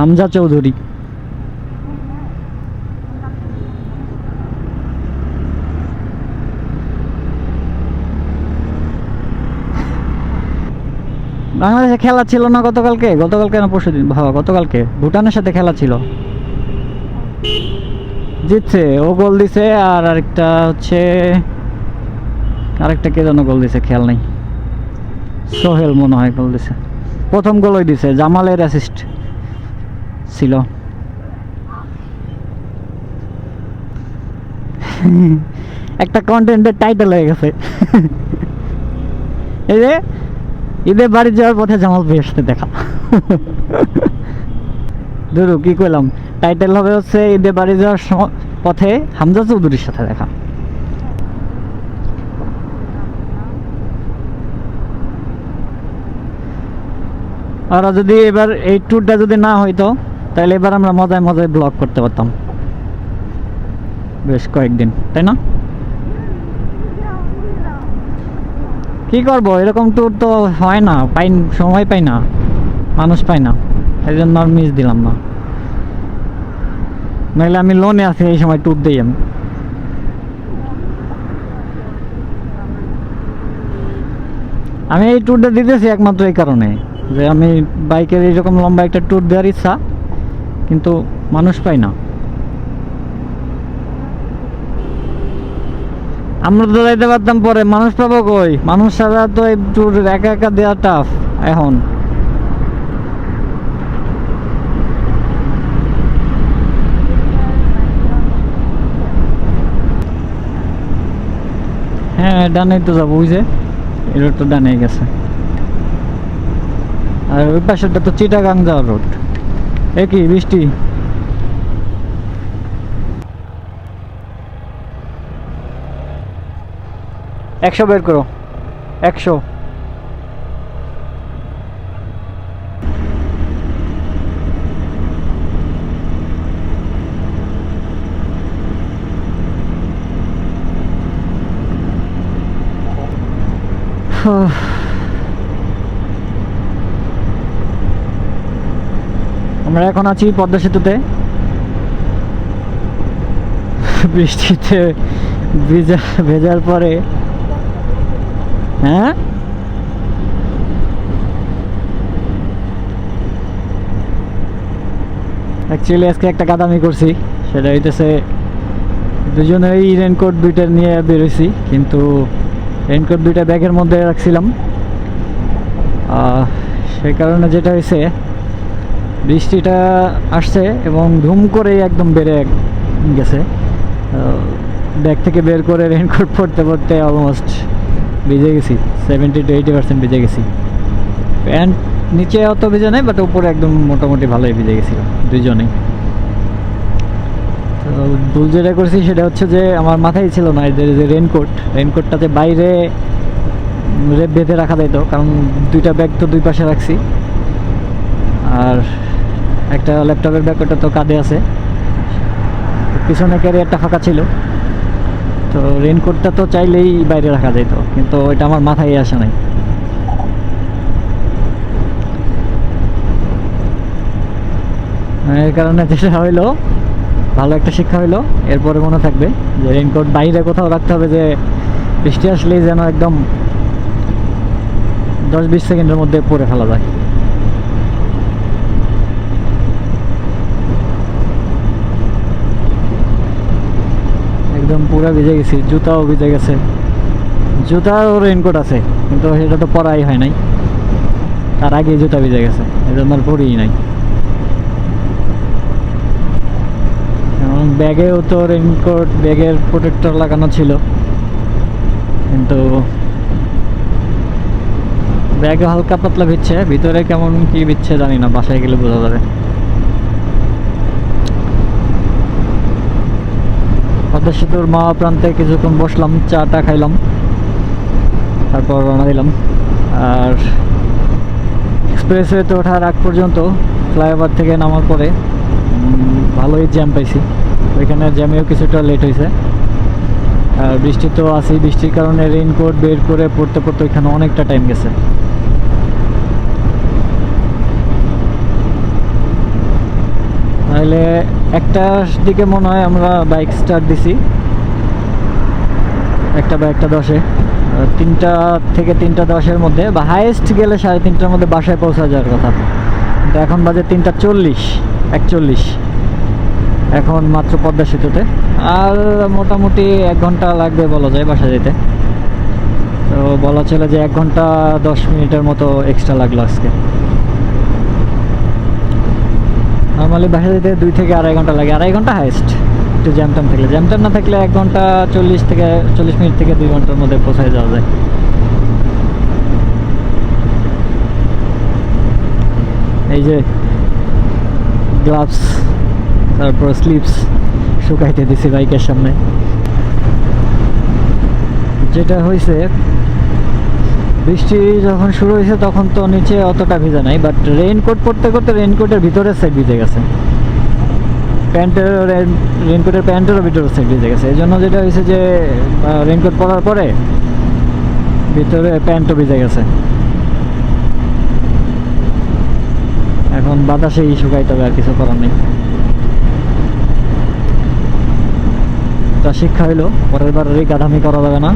হামজা চৌধুরী। বাংলাদেশে খেলা ছিল না গতকালকে? গতকালকে না পরশু দিন? ভাবা গতকালকে। ভুটানের সাথে খেলা ছিল। জিতছে। ও গোল দিছে আর আরেকটা হচ্ছে, আরেকটা কে যেন গোল দিছে, খেয়াল নেই। সোহেল মনে হয় গোল দিছে। প্রথম গোলই দিছে। জামালের অ্যাসিস্ট ছিল। একটা কন্টেন্টের টাইটেল হয়ে গেছে। এই যে, ঈদে বাড়ি যাওয়ার পথে জামাল আসতে দেখা। দুরু, কি কইলাম? টাইটেল হবে হচ্ছে ঈদে বাড়ি যাওয়ার পথে হামজা চৌধুরীর সাথে দেখা। আর যদি এবার এই ট্যুরটা যদি না হইতো তাহলে এবার আমরা মজায় মজায় ব্লগ করতে পারতাম। বেশ কয়েকদিন, তাই না? কি করব? এরকম ট্যুর তো হয় না, পাই, সময় পাই না, মানুষ পাই না। এই জন্য আর মিস দিলাম না। নাহলে আমি লোনে আছি, এই সময় ট্যুর দিই আমি। আমি এই ট্যুরটা দিতেছি একমাত্র এই কারণে, যে আমি বাইকের এইরকম লম্বা একটা ট্যুর দেওয়ার ইচ্ছা। কিন্তু মানুষ পাই না। আমরা তো যাইতে পারতাম পরে, মানুষ পাবো কই? মানুষ ছাড়া তো এই একা একা দেওয়া টাফ এখন। হ্যাঁ ডানে তো যাব, ওই যে। তো ডানে গেছে। আর ওই পাশেরটা তো চিটাগাং যাওয়ার রোড এ কি বৃষ্টি একশো বের করো। একশো। আমরা এখন আছি পদ্মা সেতুতে। বৃষ্টিতে ভিজা, ভেজার পরে। হ্যাঁ? অ্যাকচুয়ালি আজকে একটা কাদামি করছি। সেটা হইতেছে দুজনে দুজনেই রেনকোট দুইটা নিয়ে বেরোইছি কিন্তু রেনকোট দুইটা ব্যাগের মধ্যে রাখছিলাম। সেই কারণে যেটা হয়েছে বৃষ্টিটা আসছে এবং ধুম করে একদম বেড়ে গেছে। ব্যাগ থেকে বের করে রেনকোট পরতে পরতে অলমোস্ট ভিজে গেছি সেভেন্টি টু এইটি পার্সেন্ট ভিজে গেছি। প্যান্ট নিচে অত ভিজে নেই বাট উপরে একদম মোটামুটি ভালোই ভিজে গেছিল দুজনেই তো ভুল যেটা করছি সেটা হচ্ছে যে আমার মাথায় ছিল না এদের যে রেনকোট রেনকোটটাতে বাইরে রেপ বেঁধে রাখা যেত কারণ দুইটা ব্যাগ তো দুই পাশে রাখছি। আর একটা ল্যাপটপের ব্যাগ ওটা তো কাঁধে আছে। পিছনে ক্যারিয়ারটা ফাঁকা ছিল। তো রেনকোটটা তো চাইলেই বাইরে রাখা যেত কিন্তু ওইটা আমার মাথায় আসে নাই। এর কারণে যেটা হইল, ভালো একটা শিক্ষা হইল, এরপরে মনে থাকবে যে রেনকোট বাইরে কোথাও রাখতে হবে যে বৃষ্টি আসলেই যেন একদম দশ বিশ সেকেন্ডের মধ্যে পরে ফেলা যায়। একদম পুরো ভিজে গেছি, জুতাও ভিজে গেছে। জুতাও রেনকোট আছে, কিন্তু সেটা তো পরাই হয় নাই। তার আগে জুতা ভিজে গেছে, এই জন্য আর পরিই নাই। ব্যাগেও তো রেনকোট ব্যাগের প্রোটেক্টর লাগানো ছিল। কিন্তু ব্যাগে হালকা পাতলা ভিচ্ছে ভিতরে কেমন কি ভিচ্ছে জানি না, বাসায় গেলে বোঝা যাবে। পদ্মা সেতুর মা প্রান্তে কিছুক্ষণ বসলাম চাটা খাইলাম, তারপর রওনা দিলাম। আর এক্সপ্রেসওয়েতে ওঠার আগ পর্যন্ত ফ্লাইওভার থেকে নামার পরে ভালোই জ্যাম পাইছি। ওইখানে জ্যামেও কিছুটা লেট হয়েছে আর বৃষ্টি তো আছেই, বৃষ্টির কারণে রেইনকোট বের করে পড়তে পড়তে ওইখানে অনেকটা টাইম গেছে। তাহলে একটার দিকে মনে হয় আমরা বাইক স্টার্ট দিছি। একটা বা একটা দশে। তিনটা থেকে তিনটা দশের মধ্যে বা হাইয়েস্ট গেলে সাড়ে তিনটার মধ্যে বাসায় পৌঁছা যাওয়ার কথা। কিন্তু এখন বাজে তিনটা চল্লিশ, একচল্লিশ। এখন মাত্র পদ্মা সেতুতে। আর মোটামুটি এক ঘণ্টা লাগবে বলা যায় বাসা যেতে। তো বলা ছিল যে এক ঘণ্টা দশ মিনিটের মতো এক্সট্রা লাগল আজকে। নর্মালি বাসা যেতে দুই থেকে আড়াই ঘণ্টা লাগে। আড়াই ঘণ্টা হাইস্ট একটু জ্যাম ট্যাম থাকলে। জ্যাম ট্যাম না থাকলে এক ঘণ্টা চল্লিশ থেকে, চল্লিশ মিনিট থেকে দুই ঘণ্টার মধ্যে পৌঁছায় যাওয়া যায়। এই যে গ্লাভস তারপর স্লিপস শুকাইতে দিছি বাইকের সামনে। যেটা হয়েছে বৃষ্টি যখন শুরু হয়েছে, তখন তো নিচে অতটা ভিজা নাই বাট রেইনকোট পরতে করতে রেইনকোটের ভিতরের সাইড ভিজে গেছে। প্যান্টের রেইনকোটের প্যান্টেরও ভিতরের সাইড ভিজে গেছে। এই জন্য যেটা হয়েছে যে রেইনকোট পরার পরে ভিতরে প্যান্টও ভিজে গেছে। এখন বাতাসেই শুকাইতে হবে, আর কিছু করার নেই। তা শিক্ষা হইল, পরের বার গাধামি করা যাবে না।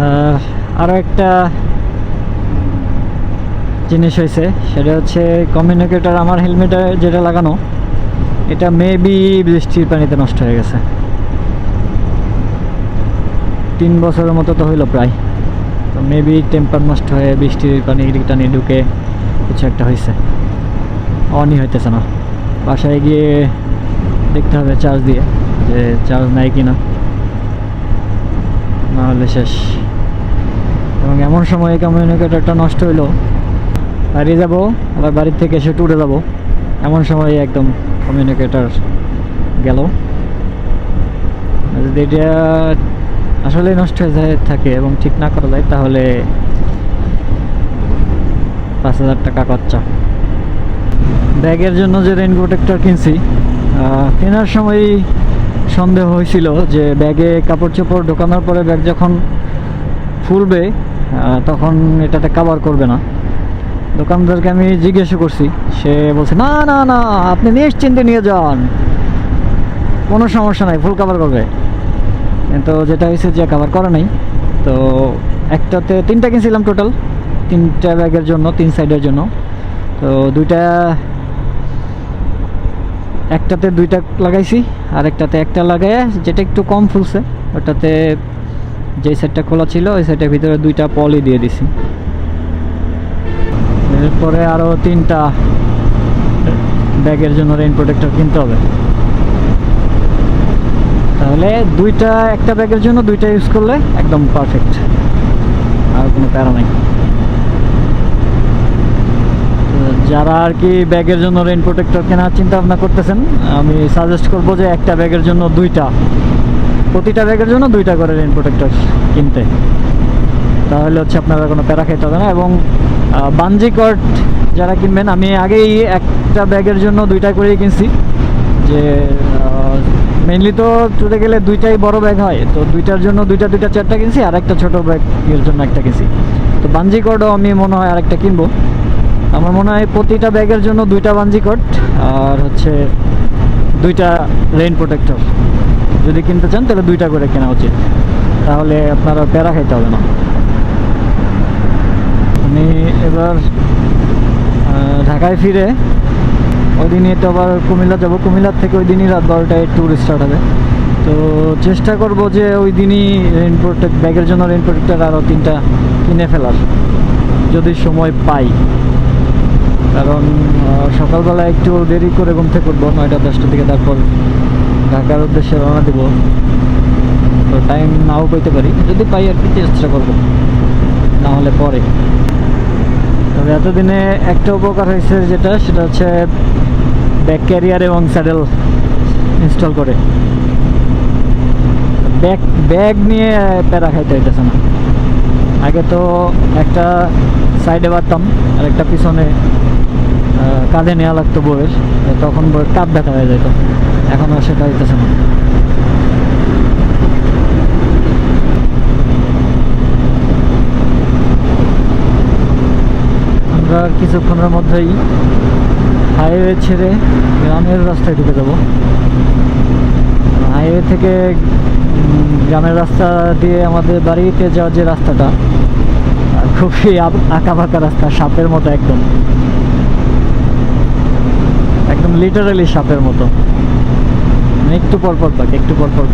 আহ, আরও একটা জিনিস হয়েছে সেটা হচ্ছে কমিউনিকেটর আমার হেলমেটে যেটা লাগানো এটা মেবি বৃষ্টির পানিতে নষ্ট হয়ে গেছে। তিন বছরের মতো তো হইল প্রায়। তো মেবি টেম্পার নষ্ট হয়ে বৃষ্টির পানি টানি ঢুকে কিছু একটা হয়েছে। অনই হইতেছে না। বাসায় গিয়ে দেখতে হবে চার্জ দিয়ে যে চার্জ নাই কিনা। নাহলে শেষ। এবং এমন সময় কমিউনিকেটরটা নষ্ট হইল। বাড়ি যাব, আবার বাড়ির থেকে এসে ট্যুরে যাব। এমন সময় একদম কমিউনিকেটর গেল। যদি এটা আসলে নষ্ট হয়ে যায় থাকে এবং ঠিক না করা যায়, তাহলে পাঁচ হাজার টাকা খরচা। ব্যাগের জন্য যে রেইন প্রোটেক্টর কিনছি কেনার সময় সন্দেহ হয়েছিল যে ব্যাগে কাপড় চোপড় ঢোকানোর পরে ব্যাগ যখন ফুলবে তখন এটাতে কাভার করবে না। দোকানদারকে আমি জিজ্ঞেস করছি, সে বলছে, না না না, আপনি নিশ্চিন্তে নিয়ে যান। কোনো সমস্যা নাই ফুল কাভার করবে। কিন্তু যেটা হয়েছে যে কাভার করে নাই। তো একটাতে তিনটা কিনছিলাম টোটাল তিনটা ব্যাগের জন্য, তিন সাইডের জন্য। তো দুইটা, একটাতে দুইটা লাগাইছি আর একটাতে একটা লাগাই যেটা একটু কম ফুলছে, ওটাতে যে সেটটা খোলা ছিল, ওই সেটের ভিতরে দুইটা পলি দিয়ে দিছি। এরপরে আরও তিনটা ব্যাগের জন্য রেইন প্রোটেক্টর কিনতে হবে। তাহলে দুইটা, একটা ব্যাগের জন্য দুইটা ইউজ করলে একদম পারফেক্ট আর কোনো প্যারা নাই। যারা আর কি ব্যাগের জন্য রেইন প্রোটেক্টর কেনার চিন্তা ভাবনা করতেছেন, আমি সাজেস্ট করব যে একটা ব্যাগের জন্য দুইটা। প্রতিটা ব্যাগের জন্য দুইটা করে রেইন প্রোটেক্টর কিনতে। তাহলে হচ্ছে আপনারা কোনো প্যারা খেতে হবে না এবং বাঞ্জি কট যারা কিনবেন, আমি আগেই একটা ব্যাগের জন্য দুইটা করেই কিনছি। যে মেনলি তো টুরে গেলে দুইটাই বড় ব্যাগ হয়। তো দুইটার জন্য দুইটা দুইটা, চারটা কিনছি, আর একটা ছোটো ব্যাগের জন্য একটা কিনছি। তো বাঞ্জি কটও আমি মনে হয় আরেকটা কিনবো। আমার মনে হয় প্রতিটা ব্যাগের জন্য দুইটা বাঞ্জি কট আর হচ্ছে দুইটা রেইন প্রোটেক্টর যদি কিনতে চান, তাহলে দুইটা করে কেনা উচিত। তাহলে আপনারা প্যারা খাইতে হবে না। আমি এবার ঢাকায় ফিরে ওই দিনই তো আবার কুমিল্লা যাব। কুমিল্লার থেকে ওই দিনই রাত বারোটায় ট্যুর স্টার্ট হবে। তো চেষ্টা করব যে ওই দিনই প্রোটেক্ট ব্যাগের জন্য প্রোটেক্টার আরও তিনটা কিনে ফেলার। যদি সময় পাই। কারণ সকালবেলা একটু দেরি করে ঘুম থেকে উঠবো, নয়টা, দশটার দিকে, তারপর ঢাকার উদ্দেশ্যে রওনা দেবো। তো টাইম নাও পেতে পারি। যদি পাই আর কি, চেষ্টা করব। না হলে পরে। তবে এতদিনে একটা উপকার হয়েছে যেটা, সেটা হচ্ছে ব্যাক ক্যারিয়ার এবং স্যাডেল ইনস্টল করে। ব্যাগ ব্যাগ নিয়ে প্যারা খাইতে হইতেছে না। আগে তো একটা সাইডে বাড়তাম আর একটা পিছনে কাঁধে নেওয়া লাগতো বউয়ের। তখন বউয়ের কাঁধ ব্যথা হয়ে যেত এখন আর সেটা হইতেছে না। আমরা কিছুক্ষণের মধ্যেই হাইওয়ে ছেড়ে গ্রামের রাস্তায় ঢুকে যাব। হাইওয়ে থেকে গ্রামের রাস্তা দিয়ে আমাদের বাড়িতে যাওয়ার যে রাস্তাটা খুবই আঁকা বাঁকা রাস্তা, সাপের মতো একদম। একদম লিটারালি সাপের মতো। একটু পরপর পর পাক একটু পর পর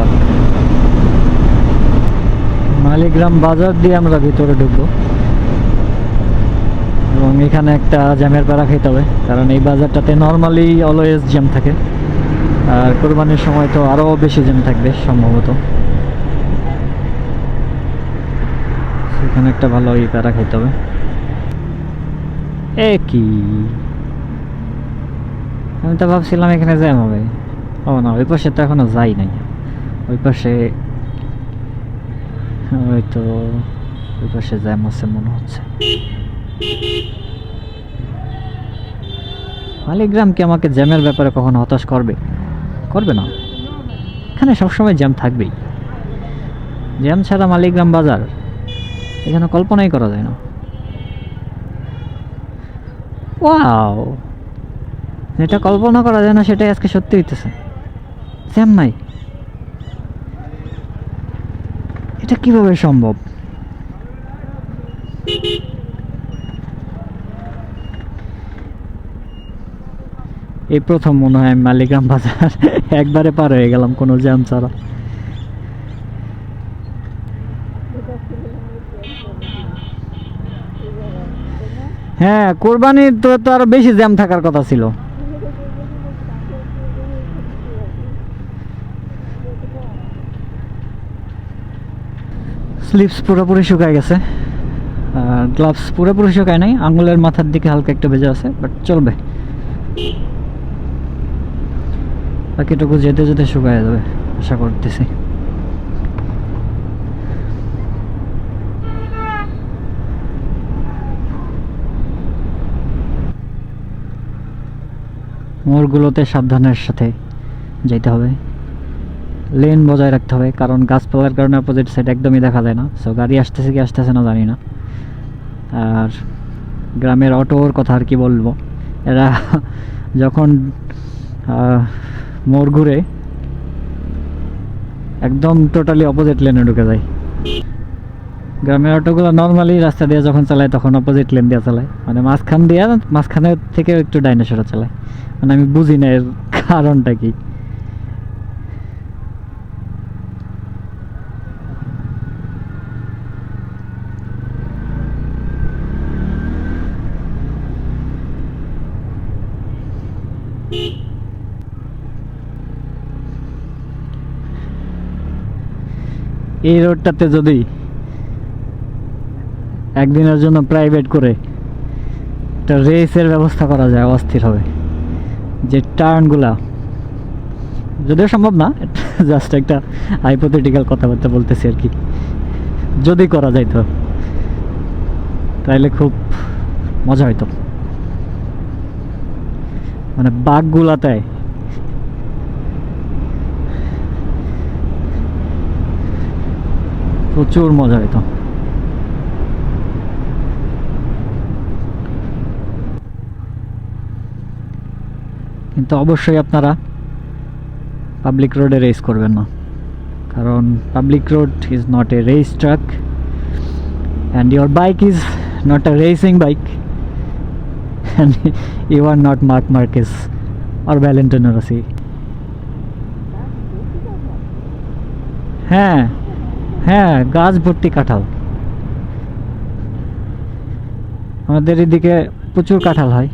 মালিগ্রাম বাজার দিয়ে আমরা ভিতরে ঢুকবো। এবং এখানে একটা জ্যামের প্যারা খেতে হবে, কারণ এই বাজারটাতে নর্মালি অলওয়েজ জ্যাম থাকে। আর কোরবানির সময় তো আরও বেশি জ্যাম থাকবে, সম্ভবত। সেখানে একটা ভালো ই প্যারা খেতে হবে। এ কি আমি তো ভাবছিলাম এখানে জ্যাম হবে। ও না, ওই পাশে তো এখনও যাই নাই। ওই পাশে, ওই তো, ওই পাশে জ্যাম আছে মনে হচ্ছে। মালিগ্রাম কি আমাকে জ্যামের ব্যাপারে কখনো হতাশ করবে? করবে না। এখানে সবসময় জ্যাম থাকবেই। জ্যাম ছাড়া মালিগ্রাম বাজার এখানে কল্পনাই করা যায় না। ওয়াও! যেটা কল্পনা করা যায় না, সেটাই আজকে সত্যি হইতেছে। জ্যাম নাই। এটা কীভাবে সম্ভব? এই প্রথম মনে হয় মালিগ্রাম বাজার একবারে পার হয়ে গেলাম কোনো জ্যাম ছাড়া। হ্যাঁ কোরবানির তো তো আরও বেশি জ্যাম থাকার কথা ছিল। স্লিপস পুরোপুরি শুকায় গেছে। আর গ্লাভস পুরোপুরি শুকায় নাই। আঙুলের মাথার দিকে হালকা একটু ভেজা আছে বাট চলবে। বাকিটুকু যেতে যেতে শুকায় যাবে, আশা করতেছি। মোড়গুলোতে সাবধানের সাথে যেতে হবে। লেন বজায় রাখতে হবে, কারণ গাছপালার কারণে অপোজিট সাইড একদমই দেখা যায় না। সো গাড়ি আসতেছে কি আসতেছে না জানি না। আর গ্রামের অটোর কথা আর কি বলব। এরা যখন মোড় ঘুরে, একদম টোটালি অপোজিট লেনে ঢুকে যায়। গ্রামের অটোগুলো নর্মালি রাস্তা দিয়ে যখন চালায়, তখন অপোজিট লেন দিয়ে চালায়। মানে মাঝখান দিয়ে মাঝখানে থেকে একটু ডাইনোসরা চালায়। মানে আমি বুঝি না এর কারণটা কি। এই রোডটাতে যদি একদিনের জন্য প্রাইভেট করে একটা রেসের ব্যবস্থা করা যায়, অস্থির হবে। যে টার্নগুলা যদিও সম্ভব না জাস্ট একটা হাইপোথেটিক্যাল কথাবার্তা বলতেছি আর কি। যদি করা যায় তো, তাইলে খুব মজা হইতো। মানে বাঘগুলাতে প্রচুর মজা হইতো। কিন্তু অবশ্যই আপনারা পাবলিক রোডে রেস করবেন না। কারণ public road is not a race track and your bike is not a racing bike and you are not Marc Marquez or Valentino Rossi হ্যাঁ। হ্যাঁ গাছ ভর্তি কাঁঠাল। আমাদের এদিকে প্রচুর কাঁঠাল হয়।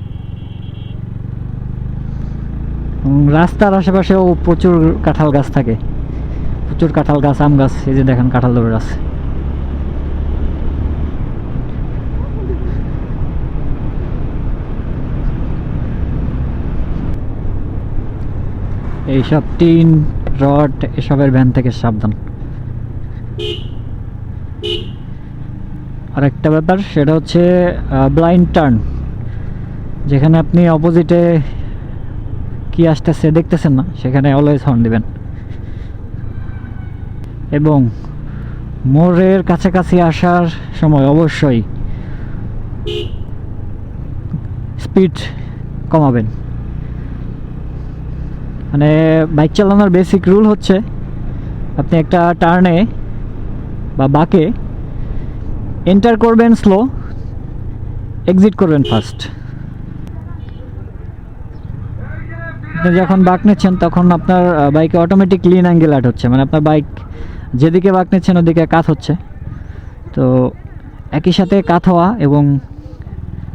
রাস্তার আশেপাশেও প্রচুর কাঁঠাল গাছ থাকে। প্রচুর কাঁঠাল গাছ, আম গাছ, এই যে দেখেন কাঁঠাল ধরে আছে। এইসব টিন, রড, এসবের ভ্যান থেকে সাবধান। আর একটা ব্যাপার, সেটা হচ্ছে ব্লাইন্ড টার্ন যেখানে আপনি অপোজিটে কি আসতেছে দেখতেছেন না, সেখানে অলওয়েজ হর্ন দিবেন। এবং মোড়ের কাছাকাছি আসার সময় অবশ্যই স্পিড কমাবেন। মানে বাইক চালানোর বেসিক রুল হচ্ছে, আপনি একটা টার্নে বা বাঁকে এন্টার করবেন স্লো এক্সিট করবেন ফার্স্ট আপনি যখন বাঁক নিচ্ছেন, তখন আপনার বাইকে অটোমেটিক লিন অ্যাঙ্গেল অ্যাড হচ্ছে। মানে আপনার বাইক যেদিকে বাঁক নিচ্ছেন, ওদিকে কাত হচ্ছে। তো একই সাথে কাত হওয়া এবং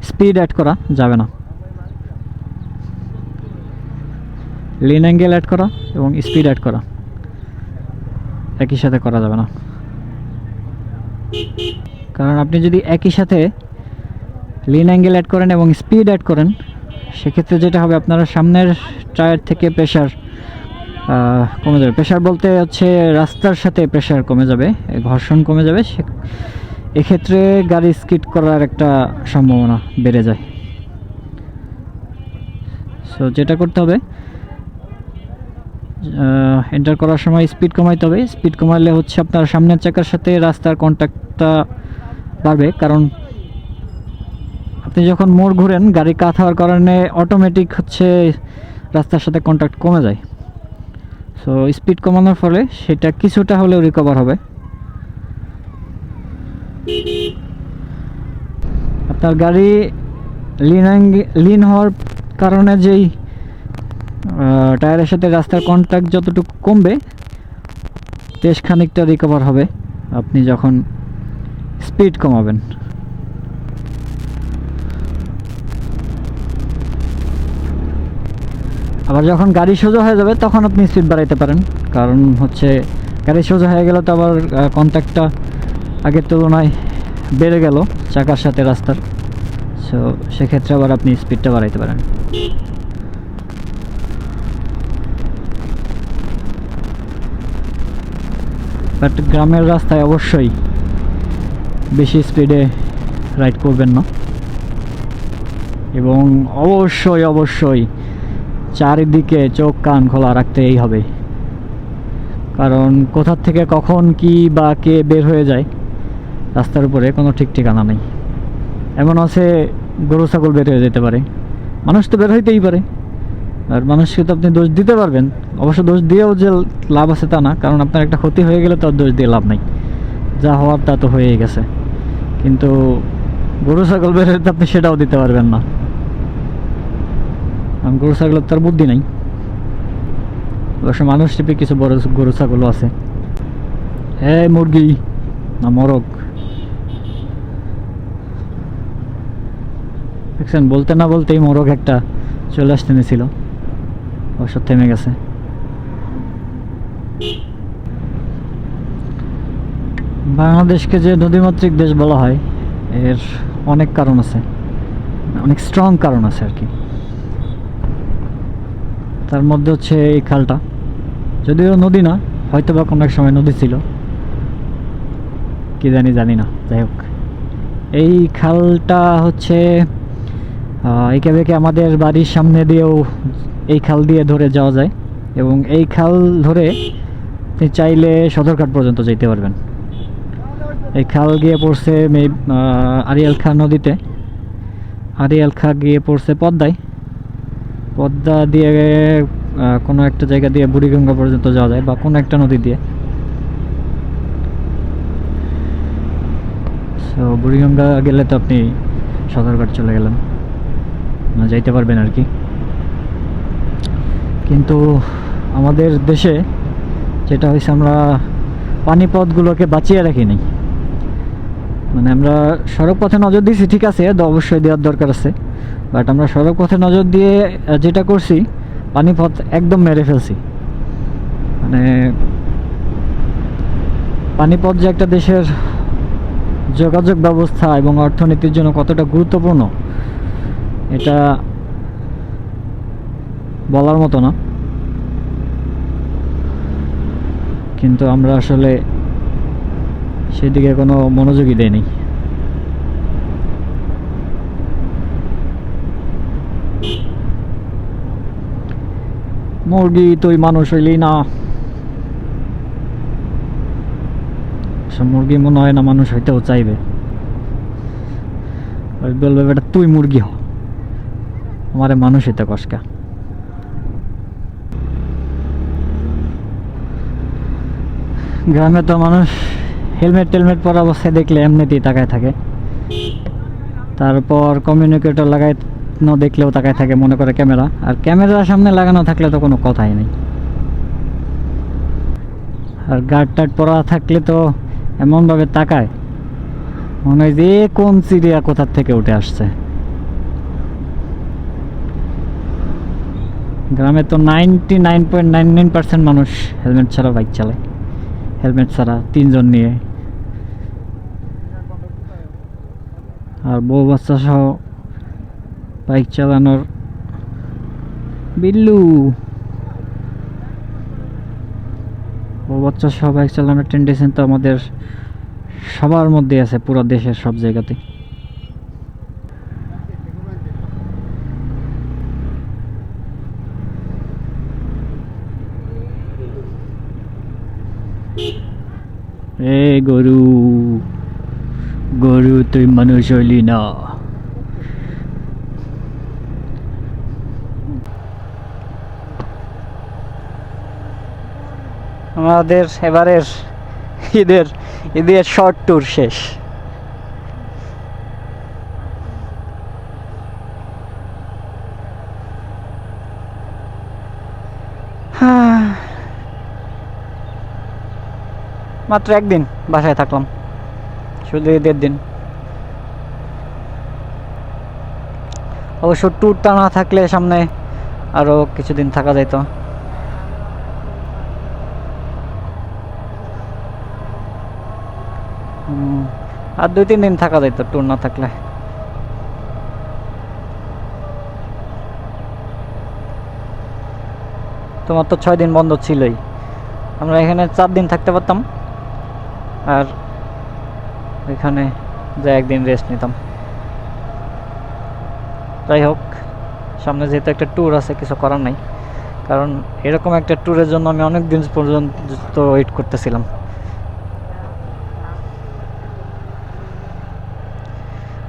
স্পিড অ্যাড করা যাবে না। লিন অ্যাঙ্গেল অ্যাড করা এবং স্পিড অ্যাড করা। একই সাথে করা যাবে না। কারণ আপনি যদি একই সাথে লিন অ্যাঙ্গেল অ্যাড করেন এবং স্পিড অ্যাড করেন, সেক্ষেত্রে যেটা হবে আপনারা সামনের টায়ার থেকে প্রেশার কমে যাবে। প্রেশার বলতে হচ্ছে রাস্তার সাথে প্রেশার কমে যাবে, ঘর্ষণ কমে যাবে, সে এক্ষেত্রে গাড়ি স্কিড করার একটা সম্ভাবনা বেড়ে যায়। সো যেটা করতে হবে এন্টার করার সময় স্পিড কমাইতে হবে। স্পিড কমাইলে হচ্ছে আপনার সামনের চাকার সাথে রাস্তার কন্ট্যাক্টটা বাড়বে। কারণ আপনি যখন মোড় ঘুরেন, গাড়ি কাত হওয়ার কারণে অটোমেটিক হচ্ছে রাস্তার সাথে কন্ট্যাক্ট কমে যায়। সো স্পিড কমানোর ফলে সেটা কিছুটা হলেও রিকভার হবে। আপনার গাড়ি লিন লিন হওয়ার কারণে যেই টায়ারের সাথে রাস্তার কন্ট্যাক্ট যতটুকু কমবে, বেশ খানিকটা রিকভার হবে। আপনি যখন স্পিড কমাবেন। আবার যখন গাড়ি সোজা হয়ে যাবে, তখন আপনি স্পিড বাড়াইতে পারেন। কারণ হচ্ছে, গাড়ি সোজা হয়ে গেলে তো আবার কন্ট্যাক্টটা আগের তুলনায় বেড়ে গেল চাকার সাথে রাস্তার। সো সেক্ষেত্রে আবার আপনি স্পিডটা বাড়াইতে পারেন। বাট গ্রামের রাস্তায় অবশ্যই বেশি স্পিডে রাইড করবেন না। এবং অবশ্যই অবশ্যই চারিদিকে চোখ, কান খোলা রাখতেই হবে। কারণ কোথা থেকে কখন কি বা কে বের হয়ে যায়, রাস্তার উপরে কোনো ঠিক ঠিকানা নেই। এমন আছে গরু, ছাগল বের হয়ে যেতে পারে। মানুষ তো বের হইতেই পারে। আর মানুষকে তো আপনি দোষ দিতে পারবেন। অবশ্য দোষ দিয়েও যে লাভ আছে তা না, কারণ আপনার একটা ক্ষতি হয়ে গেলে তো আর দোষ দিয়ে লাভ নাই। যা হওয়ার তা তো হয়েই গেছে। কিন্তু গরু ছাগল হইতে আপনি সেটাও দিতে পারবেন না। কারণ গরু ছাগলের তার বুদ্ধি নাই। অবশ্য মানুষ টিপে কিছু বড় গরু ছাগলও আছে। এই মুরগি না মরক। দেখছেন, বলতে না বলতেই মোরগ একটা চলে আসতে নিয়েছিল অবশ্য থেমে গেছে। বাংলাদেশকে যে নদীমাতৃক দেশ বলা হয়, এর অনেক কারণ আছে। অনেক স্ট্রং কারণ আছে আর কি। তার মধ্যে হচ্ছে এই খালটা। যদিও নদী না হয়তো বা কোনো এক সময় নদী ছিল। কি জানি জানি না। যাই হোক। এই খালটা হচ্ছে একে আমাদের বাড়ির সামনে দিয়েও এই খাল দিয়ে ধরে যাওয়া যায় এবং এই খাল ধরে চাইলে সদরঘাট পর্যন্ত যেতে পারবেন। এই খাল গিয়ে পড়ছে মে- আরিয়াল খা নদীতে। আরিয়াল খা গিয়ে পড়ছে পদ্মায়। পদ্মা দিয়ে কোনো একটা জায়গা দিয়ে বুড়িগঙ্গা পর্যন্ত যাওয়া যায় বা কোনো একটা নদী দিয়ে। সো বুড়িগঙ্গা গেলে তো আপনি সদরঘাট চলে গেলেন। যাইতে পারবেন আর কি। কিন্তু আমাদের দেশে যেটা হয়েছে, আমরা পানিপথগুলোকে বাঁচিয়ে রাখি নাই মানে আমরা সড়ক পথে নজর দিয়েছি, ঠিক আছে অবশ্যই দেওয়ার দরকার আছে। বাট আমরা সড়ক পথে নজর দিয়ে যেটা করছি, পানিপথ একদম মেরে ফেলছি। মানে পানিপথ যে একটা দেশের যোগাযোগ ব্যবস্থা এবং অর্থনীতির জন্য কতটা গুরুত্বপূর্ণ, এটা বলার মতো না। কিন্তু আমরা আসলে সেদিকে কোনো মনোযোগই দেয়নি মুরগি তুই মানুষ হইলি না। সব মুরগি মনে হয় না মানুষ হইতেও চাইবে। বলবে, বেটা, তুই মুরগি হ। আমারে মানুষ তো কষ্কা গ্রামে তো মানুষ হেলমেট টেলমেট পরা অবস্থায় দেখলে এমনিতেই তাকায় থাকে। তারপর কমিউনিকেটর লাগাই ন দেখলেও তাকায় থাকে মনে করে ক্যামেরা। আর ক্যামেরার সামনে লাগানো থাকলে তো কোনো কথাই নেই। আর গার্ড টার্ড পরা থাকলে তো এমনভাবে তাকায়, মনে হয় যে কোন চিড়িয়া কোথার থেকে উঠে আসছে। গ্রামে তো ninety nine point nine nine percent মানুষ হেলমেট ছাড়া বাইক চালায়। হেলমেট ছাড়া তিনজন নিয়ে। আর বউ বাচ্চা সহ বাইক চালানোর বিল্লু। বউ বাচ্চা সহ বাইক চালানোর টেন্ডেশন তো আমাদের সবার মধ্যে আছে, পুরো দেশের সব জায়গাতে এ গরু গরু তুই মানুষ হইলি না। আমাদের এবারের ঈদের ঈদের শর্ট ট্যুর শেষ। মাত্র একদিন বাসায় থাকলাম। শুধু দেড় দিন। অবশ্য ট্যুরটা না থাকলে সামনে আরও কিছুদিন থাকা যেত আর দুই, তিন দিন থাকা যেত ট্যুর না থাকলে। তোমার তো ছয় দিন বন্ধ ছিলই। আমরা এখানে চার দিন থাকতে পারতাম। আর এখানে যা একদিন রেস্ট নিতাম। যাই হোক, সামনে যেহেতু একটা ট্যুর আছে, কিছু করার নাই। কারণ এরকম একটা ট্যুরের জন্য আমি অনেক দিন পর্যন্ত ওয়েট করতেছিলাম।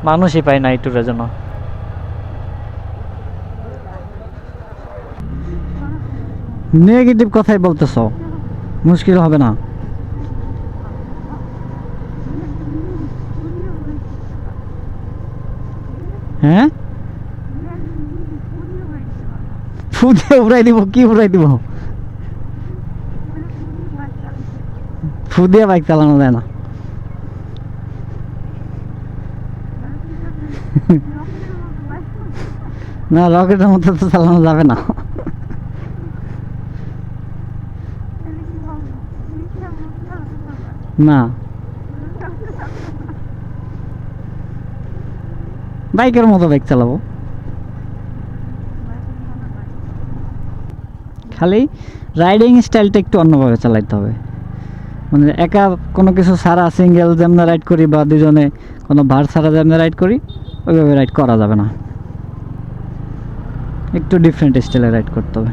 মানুষই পাই না এই ট্যুরের জন্য। নেগেটিভ কথাই বলতেছ। মুশকিল হবে না। হ্যাঁ? ফুদে উড়াই দিব, কি উড়াই দিব? ফুদিয়ে বাইক চালানো যায় না। না, রকেটের মতো তো চালানো যাবে না। না। বাইকের মতো বাইক চালাবো। খালি রাইডিং স্টাইলটা একটু অন্যভাবে চালাইতে হবে। মানে একা কোনো কিছু সারা সিঙ্গেল যেমন রাইড করি বা দুজনে কোনো ভার সারা যেমন রাইড করি, ওইভাবে রাইড করা যাবে না। একটু ডিফারেন্ট স্টাইলে রাইড করতে হবে।